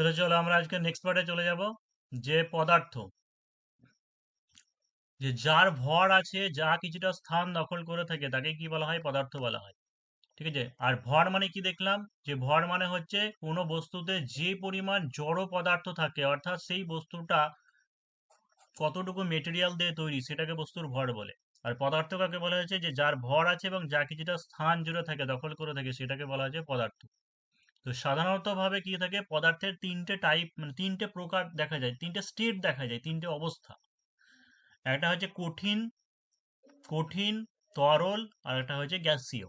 তাহলে চলো আমরা আজকে নেক্সট পার্টে চলে যাব, যে পদার্থ। যে যার ভর আছে, যা কিছুটা স্থান দখল করে থাকে, তাকে কি বলা হয়? পদার্থ বলা হয়। ঠিক আছে? আর ভর মানে কি দেখলাম? যে ভর মানে হচ্ছে কোনো বস্তুতে যে পরিমাণ জড় পদার্থ থাকে, অর্থাৎ সেই বস্তুটা কতটুকু মেটেরিয়াল দিয়ে তৈরি, সেটাকে বস্তুর ভর বলে। আর পদার্থ কাকে বলা হয়েছে? যে যার ভর আছে এবং যা কিছুটা স্থান জুড়ে থাকে, দখল করে থাকে, সেটাকে বলা হয়েছে পদার্থ। তো সাধারণত ভাবে কি থাকে? পদার্থের তিনটে টাইপ মানে তিনটে প্রকার দেখা যায়, তিনটে স্টেট দেখা যায়, তিনটে অবস্থা। একটা হচ্ছে কঠিন কঠিন, তরল, আর একটা হচ্ছে গ্যাসীয়।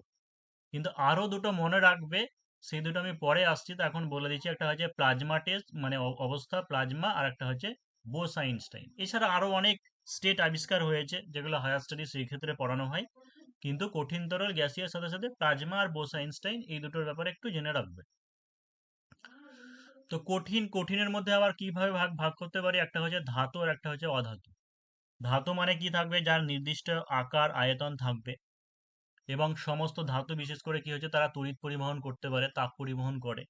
কিন্তু আরও দুটো মনে রাখবে, সেই দুটো আমি পরে আসছি, তো এখন বলে দিচ্ছি, একটা হচ্ছে প্লাজমা টেস্ট মানে অবস্থা, প্লাজমা, আর একটা হচ্ছে বোস আইনস্টাইন। এছাড়া আরও অনেক স্টেট আবিষ্কার হয়েছে, যেগুলো হায়ার স্টাডি সেই ক্ষেত্রে পড়ানো হয়। কিন্তু কঠিন, তরল গ্যাসিয়ার সাথে সাথে প্লাজমা আর বোস আইনস্টাইন, এই দুটোর ব্যাপারে একটু জেনে রাখবে। তো কঠিন, কঠিনের মধ্যে আবার কীভাবে ভাগ ভাগ করতে পারি? একটা হচ্ছে ধাতু আর একটা হচ্ছে অধাতু। ধাতু মানে কি থাকবে? যার নির্দিষ্ট আকার, আয়তন থাকবে। এবং সমস্ত ধাতু বিশেষ করে কি হচ্ছে? তারা তড়িৎ পরিবহন করতে পারে, তাপ পরিবহন করে।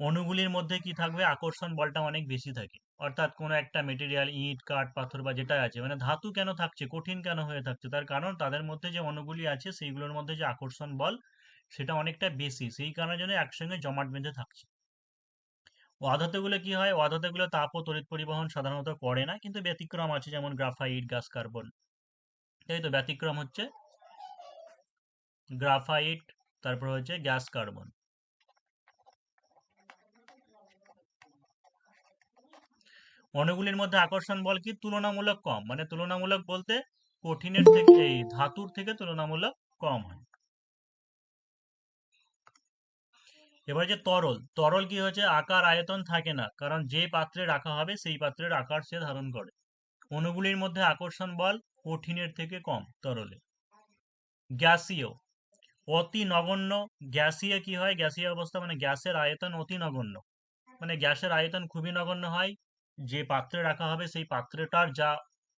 অণুগুলির মধ্যে কি থাকবে? আকর্ষণ বলটা অনেক বেশি থাকে। অর্থাৎ কোনো একটা মেটেরিয়াল ইট, কাঠ, পাথর বা যেটা আছে মানে ধাতু কেন থাকছে? কঠিন কেন হয়ে থাকছে? তার কারণ তাদের মধ্যে যে অণুগুলি আছে, সেইগুলোর মধ্যে যে আকর্ষণ বল, সেটা অনেকটা বেশি। সেই কারণের জন্য একসঙ্গে জমাট বেঁধে থাকছে। অধাতুগুলো কি হয়? অধাতুগুলো তাপ ও তড়িৎ পরিবহন সাধারণত করে না, কিন্তু ব্যতিক্রম আছে যেমন গ্রাফাইট, গ্যাস কার্বন। তাই তো ব্যতিক্রম হচ্ছে গ্রাফাইট, তারপর হচ্ছে গ্যাস কার্বন। অণুগুলির মধ্যে আকর্ষণ বল কি? তুলনামূলক কম। মানে তুলনামূলক বলতে কঠিনের থেকে ধাতুর থেকে তুলনামূলক কম হয়। এবার যে তরল তরল কি হচ্ছে আকার, আয়তন থাকে না, কারণ যে পাত্রে রাখা হবে সেই পাত্রের আকার সে ধারণ করে। অণুগুলির মধ্যে আকর্ষণ বল কঠিনের থেকে কম তরলে। গ্যাসীয়, অতি নগণ্য, গ্যাসীয় কি হয়? গ্যাসীয় অবস্থা মানে গ্যাসের আয়তন অতি নগণ্য। মানে গ্যাসের আয়তন খুবই নগণ্য হয়, যে পাত্রে রাখা হবে সেই পাত্রটার যা,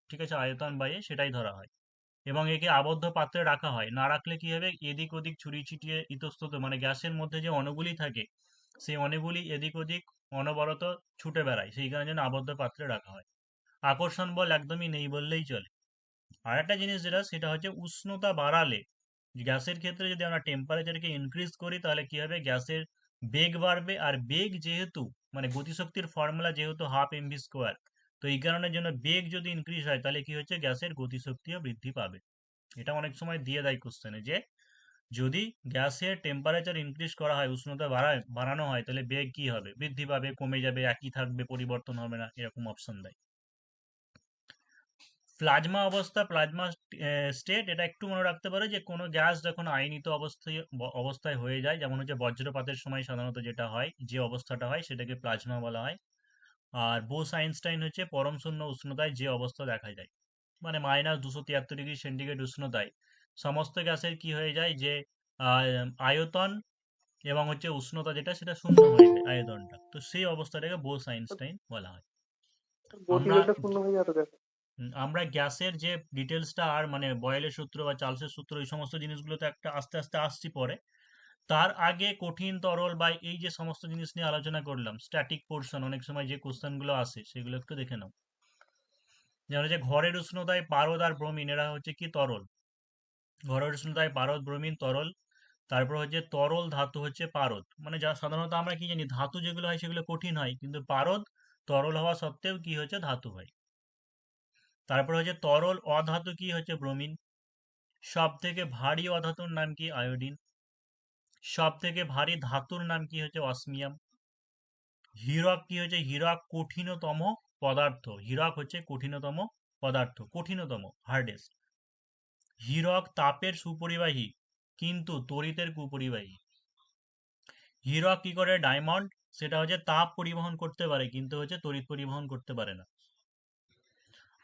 ঠিক আছে, আয়তন বাইয়ে সেটাই ধরা হয়। এবং একে আবদ্ধ পাত্রে রাখা হয়। না রাখলে কি হবে? এদিক ওদিক ছড়িয়ে ছিটিয়ে ইতস্তত মানে গ্যাসের মধ্যে যে অণুগুলি থাকে, সেই অণুগুলি এদিক ওদিক অনবরত ছুটে বেড়ায়। সেই কারণে জন্য আবদ্ধ পাত্রে রাখা হয়। আকর্ষণ বল একদমই নেই বললেই চলে। আর একটা জিনিস যেটা, সেটা হচ্ছে উষ্ণতা বাড়ালে, গ্যাসের ক্ষেত্রে যদি আমরা টেম্পারেচারকে ইনক্রিজ করি, তাহলে কি হবে? গ্যাসের বেগ বাড়বে। আর বেগ যেহেতু মানে গতিশক্তির ফর্মুলা যেহেতু হাফ এমভি স্কোয়ার তো এই কারণের জন্য বেগ যদি ইনক্রিজ হয়, তাহলে কি হচ্ছে? গ্যাসের গতিশক্তিও বৃদ্ধি পাবে। এটা অনেক সময় দিয়ে দেয় কোশ্চেনে যে, যদি গ্যাসের টেম্পারেচার ইনক্রিজ করা হয়, উষ্ণতা বাড়ায়, বাড়ানো হয়, তাহলে বেগ কি হবে? বৃদ্ধি পাবে, কমে যাবে, একই থাকবে, পরিবর্তন হবে না, এরকম অপশন দেয়। প্লাজমা অবস্থা, প্লাজমা স্টেট এটা একটু মনে রাখতে পারে যে, কোনো গ্যাস যখন আয়নিত অবস্থায় অবস্থায় হয়ে যায়, যেমন হচ্ছে বজ্রপাতের সময় সাধারণত যেটা হয়, যে অবস্থাটা হয়, সেটাকে প্লাজমা বলা হয়। আর বোস আইনস্টাইন হচ্ছে পরম শূন্য উষ্ণতায় যে অবস্থা দেখা যায়। মানে মাইনাস দুশো তিয়াত্তর ডিগ্রি সেন্টিগ্রেড উষ্ণতায়। সমস্ত গ্যাসের কি হয়ে যায় যে আয়তন এবং হচ্ছে উষ্ণতা যেটা সেটা শূন্য হয়ে যায় আয়তনটা। তো সেই অবস্থাটাকে বোস আইনস্টাইন বলা হয়। আমরা গ্যাসের যে ডিটেলসটা আর মানে বয়েলের সূত্র বা চার্লসের সূত্র এই সমস্ত জিনিসগুলো তো একটা আস্তে আস্তে আসছি পরে। তার আগে কঠিন, তরল বা এই যে সমস্ত জিনিস নিয়ে আলোচনা করলাম স্ট্যাটিক পোর্শন অনেক সময় যে কোশ্চেনগুলো আসে, সেগুলো একটু দেখে নাও। যেমন যে ঘরের উষ্ণতায় পারদ আর ব্রোমিন এরা হচ্ছে কি তরল? ঘরের উষ্ণতায় পারদ ব্রোমিন তরল, তারপর হচ্ছে তরল ধাতু হচ্ছে পারদ। মানে যা সাধারণত আমরা কি জানি, ধাতু যেগুলো হয় সেগুলো কঠিন হয়, কিন্তু পারদ তরল হওয়া সত্ত্বেও কি হচ্ছে ধাতু হয়। তারপর হচ্ছে তরল অধাতু কি হচ্ছে ব্রোমিন সব থেকে ভারী অধাতুর নাম কি আয়োডিন? সব থেকে ভারী ধাতুর নাম কি হচ্ছে অসমিয়াম? হীরক কি হচ্ছে? হীরক কঠিনতম পদার্থ। হীরক হচ্ছে কঠিনতম পদার্থ, কঠিনতম হার্ডেস্ট হীরক তাপের সুপরিবাহী, কিন্তু তড়িতের কুপরিবাহী। হীরক কি করে? ডায়মন্ড সেটা হচ্ছে তাপ পরিবহন করতে পারে, কিন্তু হচ্ছে তড়িৎ পরিবহন করতে পারে না।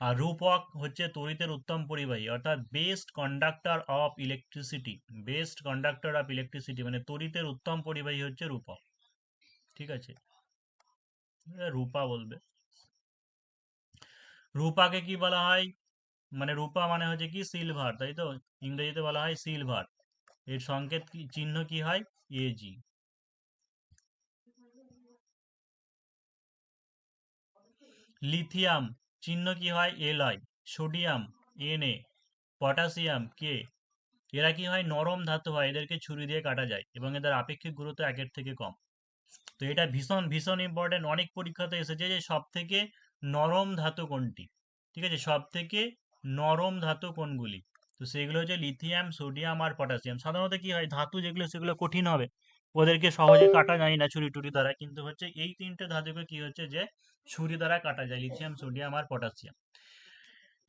আর রূপক হচ্ছে তড়িতের উত্তম পরিবাহী, অর্থাৎ best conductor of electricity best conductor of electricity মানে তড়িতের উত্তম পরিবাহী হচ্ছে রূপক। ঠিক আছে? রূপা বলবে। রূপাকে কি বলা হয়? মানে রূপা মানে হচ্ছে কি? সিলভার তাই তো? ইংরেজিতে বলা হয় সিলভার এর সংকেত চিহ্ন কি হয়? এজি লিথিয়াম চিহ্ন কি হয়? L I sodium N A potassium K এরা কি হয়? নরম ধাতু হয়, এদেরকে ছুরি দিয়ে কাটা যায় এবং এদের আপেক্ষিক গুরুত্ব একের থেকে কম। তো এটা ভীষণ ভীষণ ইম্পর্টেন্ট অনেক পরীক্ষাতে এসেছে যে সব থেকে নরম ধাতু কোনটি? ঠিক আছে? সব থেকে নরম ধাতু কোনগুলি? তো সেগুলো হচ্ছে লিথিয়াম সোডিয়াম আর পটাশিয়াম সাধারণত কি হয়? ধাতু যেগুলো, সেগুলো কঠিন হবে। ওদেরকে সহজে কাটা যায় না ছুরি টুরি দ্বারা। কিন্তু হচ্ছে এই তিনটে ধাতুকে কি হচ্ছে যে ছুরি দ্বারা কাটা যায় লিথিয়াম সোডিয়াম আর পটাশিয়াম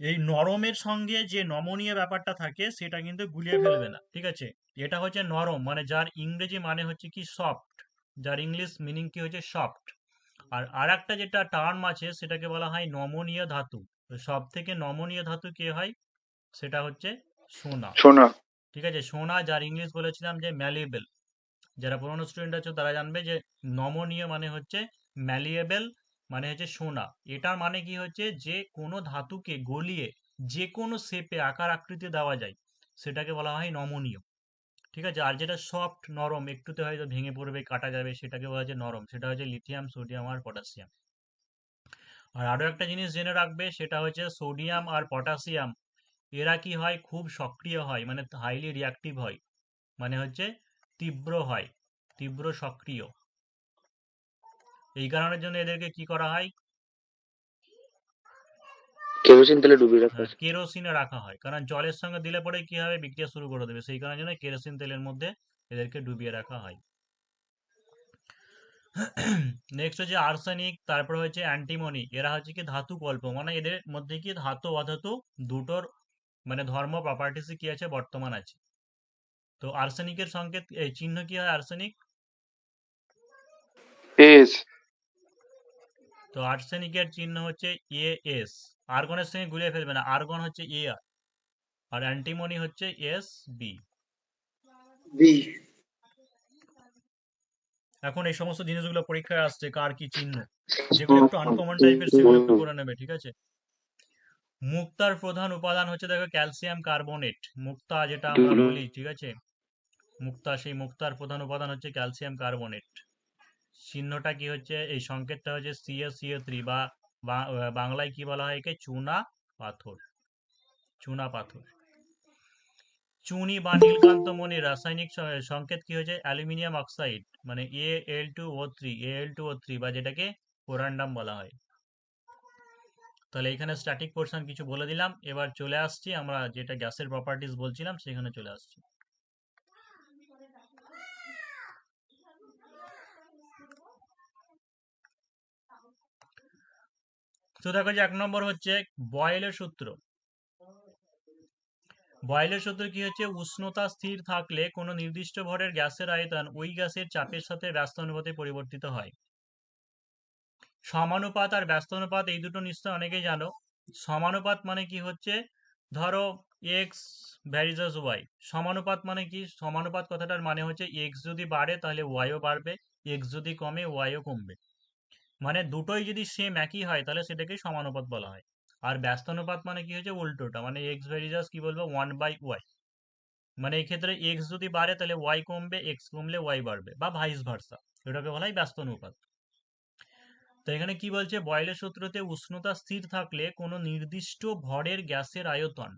এই নরমের সঙ্গে যে নমনীয় ব্যাপারটা থাকে সেটা কিন্তু গুলিয়ে ফেলবে না ঠিক আছে? এটা হচ্ছে নরম মানে যার ইংরেজি মানে হচ্ছে কি সফট যার ইংলিশ মিনিং কি হচ্ছে সফট আর আর একটা যেটা টার্ম আছে সেটাকে বলা হয় নমনীয় ধাতু। সব থেকে নমনীয় ধাতু কে হয়? সেটা হচ্ছে সোনা। সোনা। ঠিক আছে? সোনা যার ইংলিশ বলেছিলাম যে ম্যালিয়েবল যারা পুরোনো স্টুডেন্ট আছে, তারা জানবে যে নমনীয় মানে হচ্ছে ম্যালিয়েবল মানে হচ্ছে সোনা। এটার মানে কি হচ্ছে? যে কোনো ধাতুকে গলিয়ে যে কোনো শেপে আকার আকৃতি দেওয়া যায়, সেটাকে বলা হয় নমনীয়। ঠিক আছে? আর যেটা সফট নরম, একটুতে হয়তো ভেঙে পড়বে, কাটা যাবে, সেটাকে বলা হচ্ছে নরম। সেটা হচ্ছে লিথিয়াম সোডিয়াম আর পটাশিয়াম আর আরও একটা জিনিস জেনে রাখবে, সেটা হচ্ছে সোডিয়াম আর পটাশিয়াম এরা কি হয়? খুব সক্রিয় হয় মানে হাইলি রিয়াক্টিভ হয়। মানে হচ্ছে তীব্র হয় তীব্র সক্রিয়। এই কারণের জন্য এদেরকে কি করা হয়? কেরোসিন তেলে ডুবিয়ে রাখা হ্যাঁ, কেরোসিনে রাখা হয়। কারণ জলের সঙ্গে দিলে পরে কি হবে? বিক্রিয়া শুরু করে দেবে। সেই কারণের জন্য কেরোসিন তেলের মধ্যে এদেরকে ডুবিয়ে রাখা হয়। নেক্সট হচ্ছে আর্সেনিক তারপরে হচ্ছে অ্যান্টিমনি এরা হচ্ছে কি ধাতু কল্প। মানে এদের মধ্যে কি ধাতু অধাতু দুটোর মানে ধর্ম প্রপার্টিসই কি আছে? বর্তমান আছে। তো আর্সেনিকের সংকেত এই চিহ্ন কি হয় আর্সেনিক? এস। তো আর্সেনিকের চিহ্ন হচ্ছে এ এস। আর্গনের সঙ্গে গুলিয়ে ফেলবে না আর্গন হচ্ছে এ আর। আর অ্যান্টিমনি হচ্ছে এস বি। বি। এখন এই সমস্ত জিনিসগুলো পরীক্ষায় আসছে কার কি চিহ্ন? যেগুলো একটু আনকমন টাইপের সেগুলো একটু করে নেবে ঠিক আছে? মুক্তার প্রধান উপাদান হচ্ছে দেখো ক্যালসিয়াম কার্বনেট। মুক্তা যেটা আমরা বলি ঠিক আছে? মুক্তা সেই মুক্তার প্রধান উপাদান হচ্ছে ক্যালসিয়াম কার্বনেট। চিহ্নটা কি হচ্ছে? এই সংকেতটা হচ্ছে সিএ সিএ থ্রি বা বা- বাংলায় কি বলা হয় একে? চুনা পাথর। চুনা পাথর। চুনি বা নীলকান্ত মণির রাসায়নিক সংকেত কি হচ্ছে? অ্যালুমিনিয়াম অক্সাইড মানে A L two O three A L two O three বা যেটাকে কোরান্ডাম বলা হয়। তাহলে এখানে স্ট্যাটিক পোর্শন কিছু বলে দিলাম। এবার চলে আসছি, আমরা যেটা গ্যাসের প্রপার্টিস বলছিলাম, সেখানে চলে আসছি। তো দেখো যে এক নম্বর হচ্ছে বয়েলের সূত্র। বয়েলের সূত্র কি হচ্ছে? উষ্ণতা স্থির থাকলে কোনো নির্দিষ্ট ভরের গ্যাসের আয়তন ওই গ্যাসের চাপের সাথে ব্যস্ত অনুপাতে পরিবর্তিত হয়। সমানুপাত আর ব্যস্ত অনুপাত এই দুটো নিশ্চয় অনেকেই জানো। সমানুপাত মানে কি হচ্ছে? ধরো এক্স ভ্যারিজাস ওয়াই সমানুপাত মানে কি? সমানুপাত কথাটার মানে হচ্ছে এক্স যদি বাড়ে তাহলে ওয়াইও বাড়বে এক্স যদি কমে ওয়াইও কমবে। মানে দুটোই যদি সেম একই হয় তাহলে সেটাকে সমানুপাত বলা হয়। আর ব্যস্তানুপাত মানে কি হচ্ছে? উল্টোটা। মানে এক্স ভ্যারিজাস কি বলব? ওয়ান বাই ওয়াই মানে এই ক্ষেত্রে এক্স যদি বাড়ে তাহলে ওয়াই কমবে এক্স কমলে ওয়াই বাড়বে বা ভাইস ভার্সা এটাকে বলা হয় ব্যস্তানুপাত। তো এখানে কি বলছে? বয়েলের সূত্রতে উষ্ণতা স্থির থাকলে কোনো নির্দিষ্ট ভরের গ্যাসের আয়তন,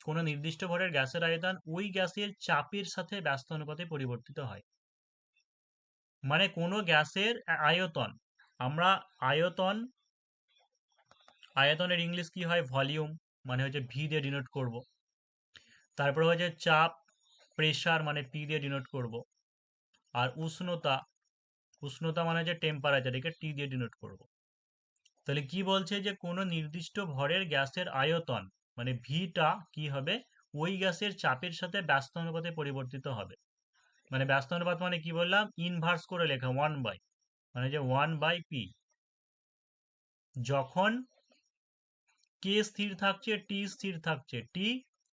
কোনো নির্দিষ্ট ভরের গ্যাসের আয়তন ওই গ্যাসের চাপের সাথে ব্যস্ত অনুপাতে পরিবর্তিত হয়। মানে কোনো গ্যাসের আয়তন, আমরা আয়তন, আয়তনের ইংলিশ কি হয়? ভলিউম মানে হচ্ছে ভি দিয়ে ডিনোট করব। তারপরে হচ্ছে চাপ প্রেশার মানে পি দিয়ে ডিনোট করব। আর উষ্ণতা উষ্ণতা মানে হচ্ছে টেম্পারেচার একে টি দিয়ে ডিনোট করব। তাহলে কি বলছে যে কোনো নির্দিষ্ট ভরের গ্যাসের আয়তন মানে ভিটা কি হবে? ওই গ্যাসের চাপের সাথে ব্যস্ত অনুপাতে পরিবর্তিত হবে। মানে ব্যস্ত অনুপাত মানে কি বললাম? ইনভার্স করে লেখা ওয়ান বাই মানে যে ওয়ান বাই পি যখন কে স্থির থাকছে টি স্থির থাকছে টি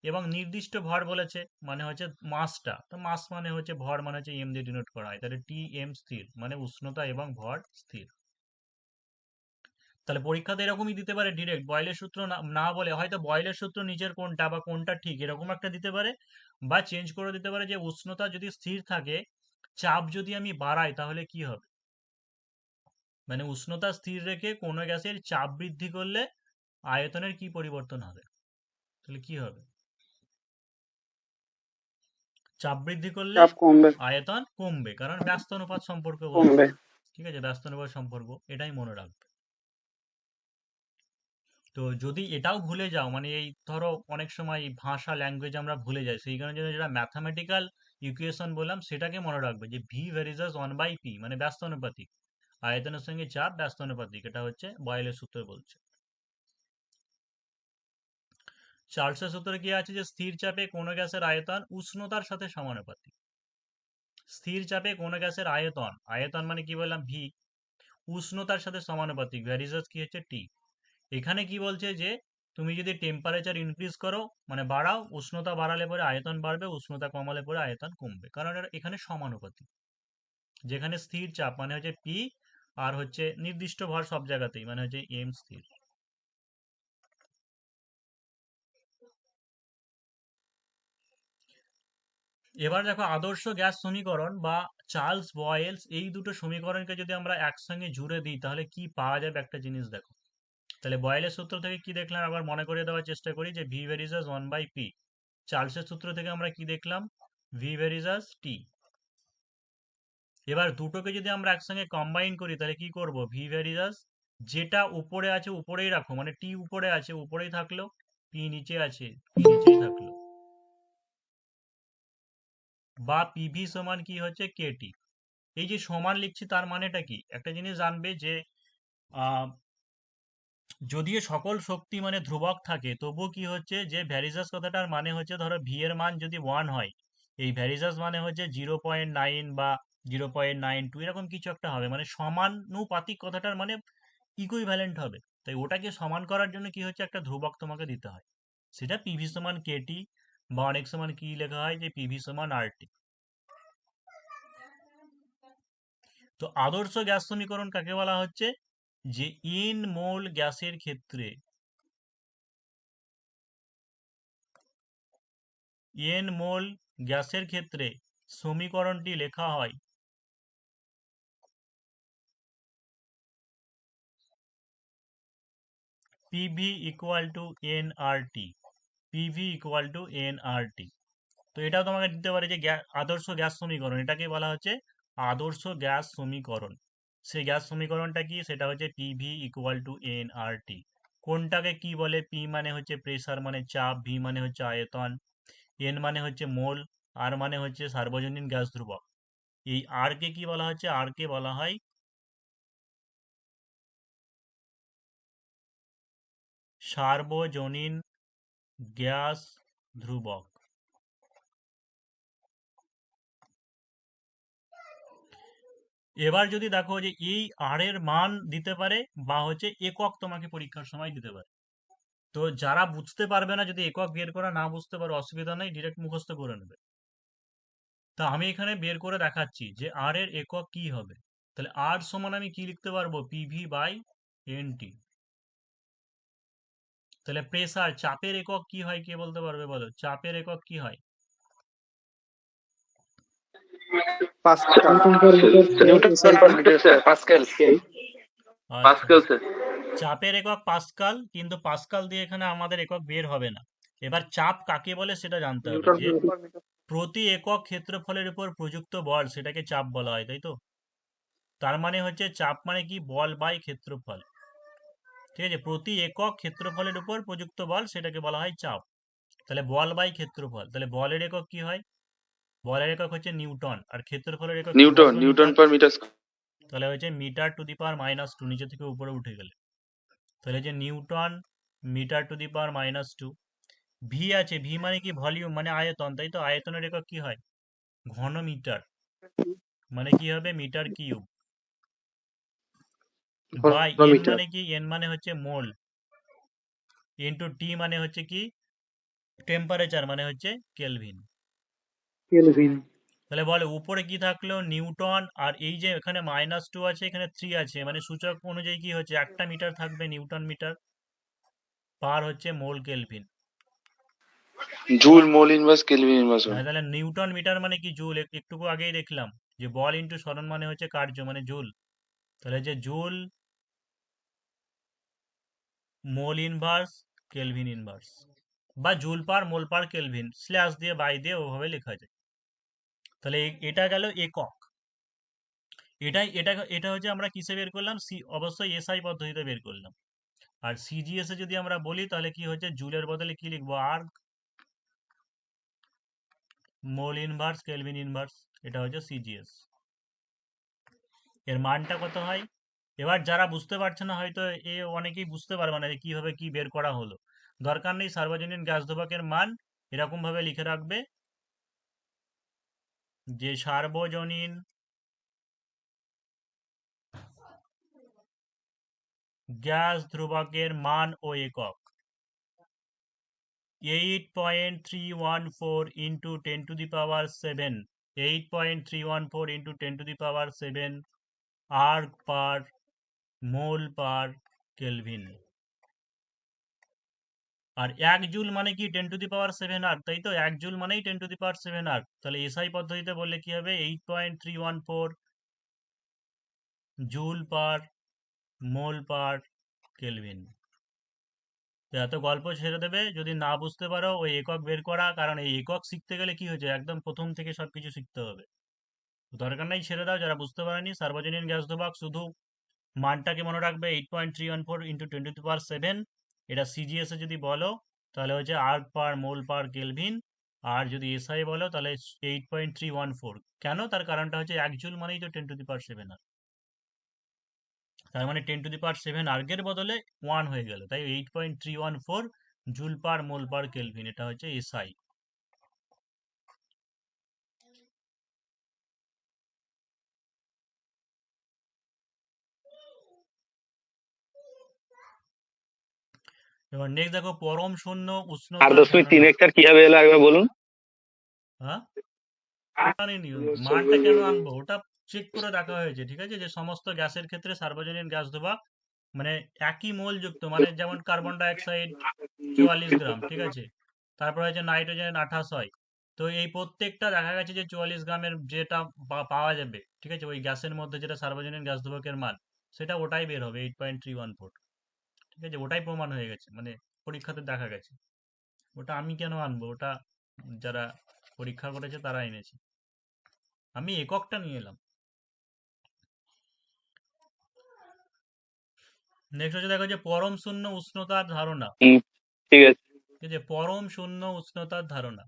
এবং নির্দিষ্ট ভর বলেছে মানে হচ্ছে মাসটা। তো মাস মানে হচ্ছে ভর মানে হচ্ছে এম দিয়ে ডিনোট করা হয়। তাহলে টি এম স্থির মানে উষ্ণতা এবং ভর স্থির। তাহলে পরীক্ষাতে এরকমই দিতে পারে ডিরেক্ট বয়েলের সূত্র না বলে হয়তো বয়েলের সূত্র নিচের কোনটা বা কোনটা ঠিক, এরকম একটা দিতে পারে। বা চেঞ্জ করে দিতে পারে যে উষ্ণতা যদি স্থির থাকে, চাপ যদি আমি বাড়াই, তাহলে কি হবে? মানে উষ্ণতা স্থির রেখে কোনো গ্যাসের চাপ বৃদ্ধি করলে আয়তনের কি পরিবর্তন হবে? তাহলে কি হবে? চাপ বৃদ্ধি করলে আয়তন কমবে কারণ ব্যস্ত অনুপাত সম্পর্ক কমবে। ঠিক আছে ব্যস্ত অনুপাত সম্পর্ক এটাই মনে রাখবে। তো যদি এটাও ভুলে যাও মানে এই ধরো অনেক সময় ভাষা ল্যাঙ্গুয়েজ আমরা ভুলে যাই সেই কারণে জন্য যেটা ম্যাথামেটিক্যাল ইকুয়েশন বললাম সেটাকে মনে রাখবে যে V varies as one by P মানে ব্যস্ত অনুপাতিক। আয়তনের সঙ্গে চাপ ব্যস্ত অনুপাতিক এটা হচ্ছে বয়েলের সূত্র বলছে। চার্লসের সূত্রে কি আছে যে, স্থির চাপে কোনো গ্যাসের আয়তন উষ্ণতার সাথে সমানুপাতিক। স্থির চাপে কোনো গ্যাসের আয়তন আয়তন মানে কি বললাম? ভি উষ্ণতার সাথে সমানুপাতিক। ভ্যারিজাস কি হচ্ছে? টি এখানে কি বলছে যে, তুমি যদি টেম্পারেচার ইনক্রিজ করো মানে বাড়াও, উষ্ণতা বাড়ালে পরে আয়তন বাড়বে, উষ্ণতা কমালে পরে আয়তন কমবে। কারণ এখানে সমানুপাতিক। যেখানে স্থির চাপ মানে হচ্ছে পি আর হচ্ছে নির্দিষ্ট ভর সব জায়গাতেই মানে হচ্ছে এম স্থির। এবার দেখো আদর্শ গ্যাস সমীকরণ বা চার্লস বয়েলস এই দুটো সমীকরণকে যদি আমরা একসঙ্গে জুড়ে দিই, তাহলে কি পাওয়া যাবে একটা জিনিস দেখো। তাহলে বয়েলের সূত্র থেকে কি দেখলাম? আবার মনে করে দেওয়ার চেষ্টা করি যে V varies as one by P চার্লসের সূত্র থেকে আমরা কি দেখলাম? ভি ভেরিজাস টি এবার দুটোকে যদি আমরা একসঙ্গে কম্বাইন করি, তাহলে কি করব? ভি ভেরিজাস যেটা উপরে আছে উপরেই রাখো মানে টি উপরে আছে, উপরেই থাকল পি নিচে আছে পি নিচেই থাকল। বা পিভি সমান কি হচ্ছে কেটি এই যে সমান লিখছি তার মানেটা কি? একটা জিনিস জানবে যে যদিও সকল শক্তি মানে ধ্রুবক থাকে, তবুও কি হচ্ছে যে ভ্যারিজাস কথাটার মানে হচ্ছে ধরো ভি এর মান যদি ওয়ান হয়, এই ভ্যারিজাস মানে হচ্ছে জিরো পয়েন্ট নাইন বা জিরো পয়েন্ট নাইন টু এরকম কিছু একটা হবে। মানে সমানুপাতিক কথাটার মানে ইকুইভ্যালেন্ট হবে। তাই ওটাকে সমান করার জন্য কি হচ্ছে একটা ধ্রুবক তোমাকে দিতে হয়। সেটা পিভি সমান কেটি বা অনেক সমান কি লেখা হয় যে পিভি সমান আরটি তো আদর্শ গ্যাস সমীকরণ কাকে বলা হচ্ছে যে ইন মোল গ্যাসের ক্ষেত্রে এন মোল গ্যাসের ক্ষেত্রে সমীকরণটি লেখা হয় PV equal to N R PV equal to N R T তো এটাও তোমাকে দিতে পারে যে আদর্শ গ্যাস সমীকরণ। এটাকে বলা হচ্ছে আদর্শ গ্যাস সমীকরণ। সেই গ্যাস সমীকরণটা কি? সেটা হচ্ছে PV equal to N R T কোনটাকে কি বলে? পি মানে হচ্ছে প্রেসার মানে চাপ ভি মানে হচ্ছে আয়তন এন মানে হচ্ছে মোল আর মানে হচ্ছে সার্বজনীন গ্যাস ধ্রুবক। এই আর কে কি বলা হচ্ছে? আর কে বলা হয় সার্বজনীন গ্যাস ধ্রুবক। এবার যদি দেখো যে এই আর এর মান দিতে পারে বা হচ্ছে একক তোমাকে পরীক্ষার সময় দিতে পারে। তো যারা বুঝতে পারবে না, যদি একক বের করা না বুঝতে পারো, অসুবিধা নেই ডিরেক্ট মুখস্থ করে নেবে। তা আমি এখানে বের করে দেখাচ্ছি যে আর এর একক কি হবে। তাহলে আর সমান আমি কি লিখতে পারব? পিভি বাই এনটি তাহলে প্রেসার চাপের একক কি হয় কে বলতে পারবে বলো? চাপের একক কি হয়? চাপের একক পাস্কাল কিন্তু পাস্কাল দিয়ে এখানে আমাদের একক বের হবে না। এবার চাপ কাকে বলে সেটা জানতে হবে। যে প্রতি একক ক্ষেত্রফলের উপর প্রযুক্ত বল সেটাকে চাপ বলা হয় তাই তো? তার মানে হচ্ছে চাপ মানে কি? বল বাই ক্ষেত্রফল। ঠিক আছে? প্রতি একক ক্ষেত্রফলের উপর প্রযুক্ত বল সেটাকে বলা হয় চাপ। তাহলে বল বাই ক্ষেত্রফল। তাহলে বলের একক কি হয়? বলের একক হচ্ছে নিউটন। আর ক্ষেত্রফলের একক নিউটন নিউটন পার মিটার তাহলে হচ্ছে metre to the power minus two নিচে থেকে উপরে উঠে গেলে। তাহলে যে newton metre to the power minus two V আছে। ভি মানে কি? ভলিউম মানে আয়তন। তাই তো? আয়তনের একক কি হয়? ঘন মিটার মানে কি হবে? মিটার কিউব বাই এন মানে কি? এন মানে হচ্ছে মোল। ইনটু টি মানে হচ্ছে কি? টেম্পারেচার মানে হচ্ছে কেলভিন কেলভিন তাহলে বলে উপরে কি থাকল? নিউটন আর এই যে এখানে মাইনাস টু আছে এখানে থ্রি আছে। মানে সূচক অনুযায়ী কি হচ্ছে? একটা মিটার থাকবে নিউটন মিটার পার হচ্ছে mole kelvin joule mole inverse kelvin inverse তাহলে নিউটন মিটার মানে কি? জুল। একটু আগেই দেখলাম যে বল ইনটু সরণ মানে হচ্ছে কার্য মানে জুল। তাহলে যে joule mole inverse kelvin inverse বা joule per mole per kelvin slash দিয়ে বাই দিয়ে ওভাবে লেখা যায়। তাহলে এটা গেল একক। এটাই, এটা এটা হচ্ছে আমরা কিসে বের করলাম? সি অবশ্যই এসআই পদ্ধতিতে বের করলাম। আর সিজিএস এ যদি আমরা বলি, তাহলে কি হচ্ছে? জুলের বদলে কি লিখব? Erg mole inverse kelvin inverse এটা হচ্ছে সিজিএস এর মানটা কত হয়? এবার যারা বুঝতে পারছে না হয়তো এ অনেকেই বুঝতে পারবে না যে কীভাবে কি বের করা হলো। দরকার নেই সার্বজনীন গ্যাস ধ্রুবকের মান এরকম ভাবে লিখে রাখবে। যে সার্বজনীন গ্যাস ধ্রুবকের মান ও একক eight point three one four into ten to the power seven eight point three one four into ten to the power seven erg per, mole per, kelvin. আর এক জুল মানে কি? Ten to the power seven erg তাই তো? এক joule মানেই ten to the power seven erg তাহলে SI পদ্ধতিতে বললে কি হবে? Eight point three one four joule per, mole per, kelvin. তো এত গল্প ছেড়ে দেবে? যদি না বুঝতে পারো, ওই একক বের করা, কারণ এই একক শিখতে গেলে কি হয়েছে? একদম প্রথম থেকে সবকিছু শিখতে হবে। দরকার নাই, ছেড়ে দাও, যারা বুঝতে পারেনি, সার্বজনীন গ্যাস ধ্রুবক শুধু মানটাকে মনে রাখবে eight point three one four into twenty two per seven এটা সিজিএস যদি বলো, তাহলে হচ্ছে erg per, mole per, kelvin. আর যদি এসআই বলো, তাহলে eight point three one four কেন? তার কারণটা হচ্ছে এক জুল মানেই তো ten to the per seven আর। তার মানে ten to the per seven আর্গের বদলে ওয়ান হয়ে গেল। তাই eight point three one four joule per, mole per, kelvin, এটা হচ্ছে এসআই এবার নেক্সট দেখো পরম শূন্য আট উষ্ণতার দশমিক তিন। হেক্টর কীভাবে এলো একবার বলুন? হ্যাঁ? কেন আনব? ওটা চেক করে রাখা হয়েছে ঠিক আছে? যে সমস্ত গ্যাসের ক্ষেত্রে সার্বজনীন গ্যাস ধ্রুবক মানে একই মোল যুক্ত মানে যেমন কার্বন ডাইঅক্সাইড চুয়াল্লিশ গ্রাম ঠিক আছে? তারপর হচ্ছে নাইট্রোজেন আঠাশ হয়। তো এই প্রত্যেকটা দেখা গেছে যে চুয়াল্লিশ গ্রামের যেটা পাওয়া যাবে ঠিক আছে? ওই গ্যাসের মধ্যে যেটা সার্বজনীন গ্যাস ধ্রুবকের মান সেটা ওটাই বের হবে eight point three one four ঠিক আছে ওটাই প্রমাণ হয়ে গেছে মানে পরীক্ষাতে দেখা গেছে। ওটা আমি কেন আনব? ওটা যারা পরীক্ষা করেছে তারা এনেছে। আমি এককটা নিয়ে এলাম। নেক্সট হচ্ছে দেখো যে পরম শূন্য উষ্ণতার ধারণা। ঠিক আছে। যে পরম শূন্য উষ্ণতার ধারণা।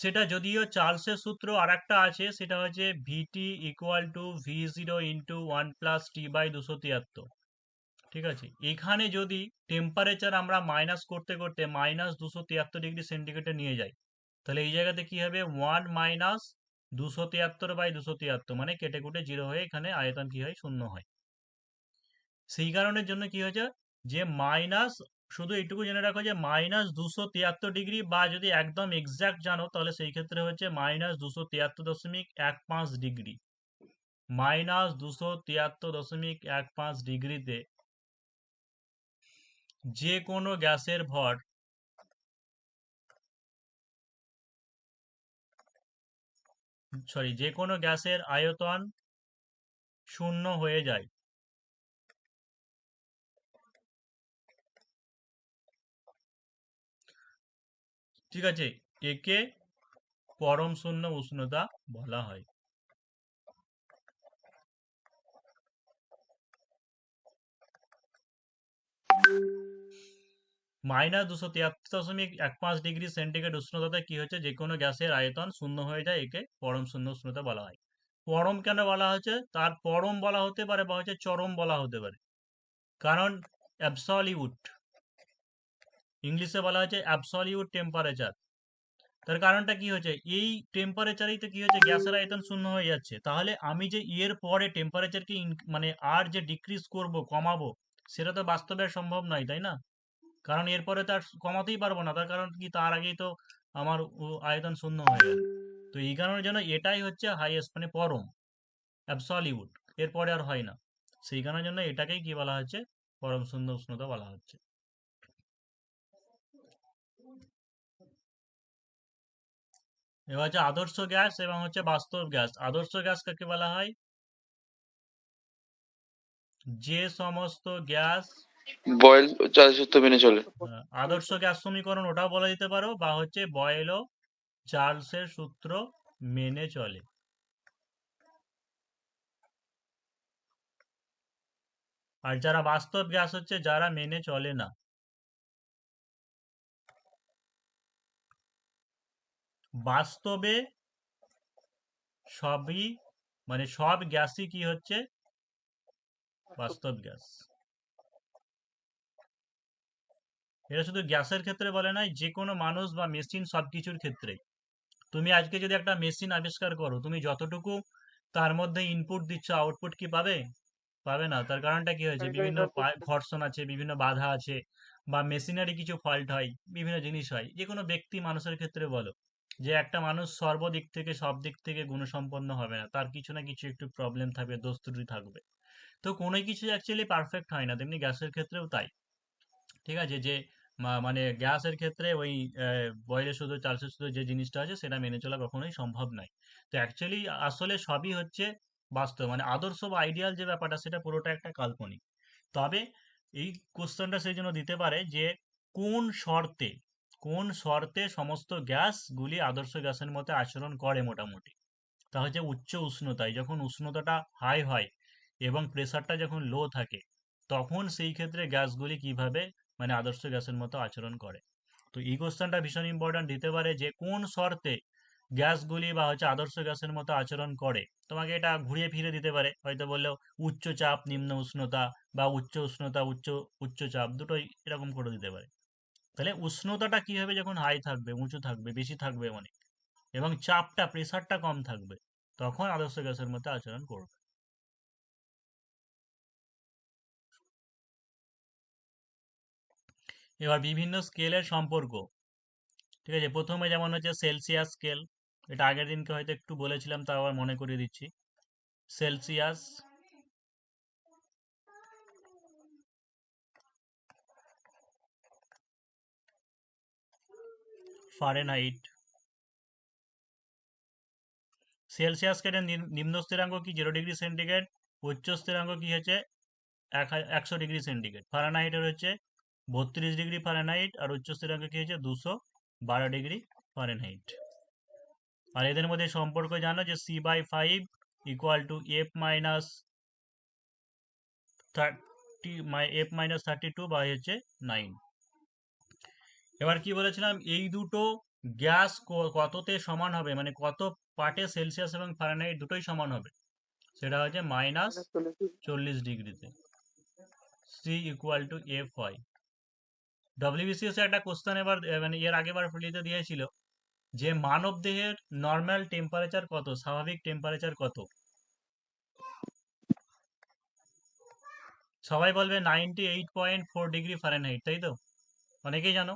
সেটা যদিও চার্লসের সূত্র আর একটা আছে, সেটা হচ্ছে VT equal to V zero into one plus T by দুশো তিয়াত্তর। ঠিক আছে? এখানে যদি টেম্পারেচার আমরা মাইনাস করতে করতে মাইনাস দুশো তিয়াত্তর ডিগ্রি সেন্টিগ্রেডে নিয়ে যাই, তাহলে এই জায়গাতে কি হবে? ওয়ান মাইনাস দুশো তিয়াত্তর বাই দুশো তিয়াত্তর মানে কেটে কুটে জিরো হয়ে এখানে আয়তন কি হয়? শূন্য হয়। সেই কারণের জন্য কি হয়েছে? যে মাইনাস শুধু এইটুকু জেনে রাখো যে মাইনাস দুশো তিয়াত্তর ডিগ্রি বা যদি একদম এক্সাক্ট জানো, তাহলে সেই ক্ষেত্রে হচ্ছে মাইনাস দুশো তিয়াত্তর দশমিক এক পাঁচ ডিগ্রি মাইনাস দুশো তিয়াত্তর দশমিক এক পাঁচ ডিগ্রিতে যে কোনো গ্যাসের ভর সরি যে কোনো গ্যাসের আয়তন শূন্য হয়ে যায়। ঠিক আছে? একে পরম শূন্য উষ্ণতা বলা হয়। মাইনাস দুশো তিয়াত্তর দশমিক এক পাঁচ ডিগ্রি সেন্টিগ্রেড উষ্ণতাতে কি হচ্ছে? যে কোনো গ্যাসের আয়তন শূন্য হয়ে যায়, একে পরম শূন্য উষ্ণতা বলা হয়। পরম কেন বলা হচ্ছে? তার পরম বলা হতে পারে বা হচ্ছে চরম বলা হতে পারে। কারণ অ্যাবসলিউট ইংলিশে বলা হচ্ছে অ্যাবসলিউট টেম্পারেচার তার কারণটা কি হচ্ছে এই টেম্পারেচারেই তো কি হচ্ছে গ্যাসের আয়তন শূন্য হয়ে যাচ্ছে। তাহলে আমি যে এর পরে টেম্পারেচারকে মানে আর যে ডিক্রিজ করব, কমাবো, সেটা তো বাস্তবে সম্ভব নয়, তাই না? কারণ এরপরে তো আর কমাতেই পারব না। তার কারণ কি? তার আগেই তো আমার আয়তন শূন্য হয়ে গেল। তো এই কারণের জন্য এটাই হচ্ছে হাইয়েস্ট মানে পরম অ্যাবসলিউট এরপরে আর হয় না। সেই কারণের জন্য এটাকেই কি বলা হচ্ছে? পরম শূন্য উষ্ণতা বলা হচ্ছে। এবার হচ্ছে আদর্শ গ্যাস এবং হচ্ছে বাস্তব গ্যাস। আদর্শ গ্যাস কাকে বলা হয়? যে সমস্ত গ্যাস বয়েল চার্জ সূত্র মেনে চলে। আদর্শ গ্যাস সমীকরণ ওটাও বলা যেতে পারো বা হচ্ছে বয়েল ও চার্লসের সূত্র মেনে চলে। আর যারা বাস্তব গ্যাস হচ্ছে যারা মেনে চলে না। বাস্তবে সবই মানে সব গ্যাসই কি হচ্ছে? বাস্তব গ্যাস। এটা শুধু গ্যাসের ক্ষেত্রে বলে নয় যে কোনো মানুষ বা মেশিন সবকিছুর ক্ষেত্রে। তুমি আজকে যদি একটা মেশিন আবিষ্কার করো তুমি যতটুকু তার মধ্যে ইনপুট দিচ্ছ আউটপুট কি পাবে? পাবে না। তার কারণটা কি হয়েছে? বিভিন্ন ঘর্ষণ আছে বিভিন্ন বাধা আছে বা মেশিনারি কিছু ফল্ট হয় বিভিন্ন জিনিস হয়। যে কোনো ব্যক্তি মানুষের ক্ষেত্রে বলো। যে একটা মানুষ সর্বদিক থেকে, সব দিক থেকে গুণসম্পন্ন হবে না। তার কিছু না কিছু একটু প্রবলেম থাকবে দোষ থাকবে। তো কোনো কিছু অ্যাকচুয়ালি পারফেক্ট হয় না। তেমনি গ্যাসের ক্ষেত্রেও তাই। ঠিক আছে? যে মানে গ্যাসের ক্ষেত্রে ওই বয়েলের শুধু চার্লসের শুধু যে জিনিসটা আছে, সেটা মেনে চলা কখনোই সম্ভব নয়। তো অ্যাকচুয়ালি আসলে সবই হচ্ছে বাস্তব। মানে আদর্শ বা আইডিয়াল যে ব্যাপারটা, সেটা পুরোটা একটা কাল্পনিক। তবে এই কোশ্চেনটা সেই জন্য দিতে পারে যে কোন শর্তে কোন শর্তে সমস্ত গ্যাসগুলি আদর্শ গ্যাসের মতো আচরণ করে মোটামুটি? তা হচ্ছে উচ্চ উষ্ণতায় যখন উষ্ণতাটা হাই হয় এবং প্রেশারটা যখন লো থাকে, তখন সেই ক্ষেত্রে গ্যাসগুলি কীভাবে মানে আদর্শ গ্যাসের মতো আচরণ করে? তো এই কোশ্চেনটা ভীষণ ইম্পর্ট্যান্ট দিতে পারে যে কোন শর্তে গ্যাসগুলি বা হচ্ছে আদর্শ গ্যাসের মতো আচরণ করে? তোমাকে এটা ঘুরিয়ে ফিরে দিতে পারে। হয়তো বললেও উচ্চ চাপ, নিম্ন উষ্ণতা বা উচ্চ উষ্ণতা, উচ্চ উচ্চ চাপ, দুটোই এরকম করে দিতে পারে। তাহলে উষ্ণতাটা কি হবে যখন হাই থাকবে, উঁচু থাকবে, বেশি থাকবে অনেক, এবং চাপটা প্রেসারটা কম থাকবে, তখন আদর্শ গ্যাসের মতো আচরণ করবে। এবার বিভিন্ন স্কেলের সম্পর্ক। ঠিক আছে? প্রথমে যেমন হচ্ছে সেলসিয়াস স্কেল এটা আগের দিনকে হয়তো একটু বলেছিলাম, তাও আবার মনে করিয়ে দিচ্ছি। সেলসিয়াস ফারেনহাইট নিম- নিম্ন স্থিরাঙ্ক কি জিরো ডিগ্রি সেন্টিগ্রেড উচ্চ স্থিরাঙ্ক কি হচ্ছে এক একশো ডিগ্রি সেন্টিগ্রেড ফারেনহাইটের হচ্ছে বত্রিশ ডিগ্রি ফারেনহাইট আর উচ্চ স্থিরাঙ্ক কি হচ্ছে দুশো বারো ডিগ্রি ফারেনহাইট আর এদের মধ্যে সম্পর্ক জানো যে C by five equal to F minus thirty F minus thirty two by হচ্ছে নাইন এবার কি বলেছিলাম? এই দুটো গ্যাস কততে সমান হবে? মানে কত পার্টে সেলসিয়াস এবং ফারেনহাইট দুটোই সমান হবে? সেটা হচ্ছে মাইনাস চল্লিশ ডিগ্রিতে। সি ইকুয়াল টু এফ ওয়াই ডব্লিউবিসিএস একটা কোশ্চেন এবার মানে এর আগেবার ফিলিতে দিয়েছিল যে মানব দেহের নর্মাল টেম্পারেচার কত? স্বাভাবিক টেম্পারেচার কত? সবাই বলবে ninety eight point four degree Fahrenheit তাই তো? অনেকেই জানো?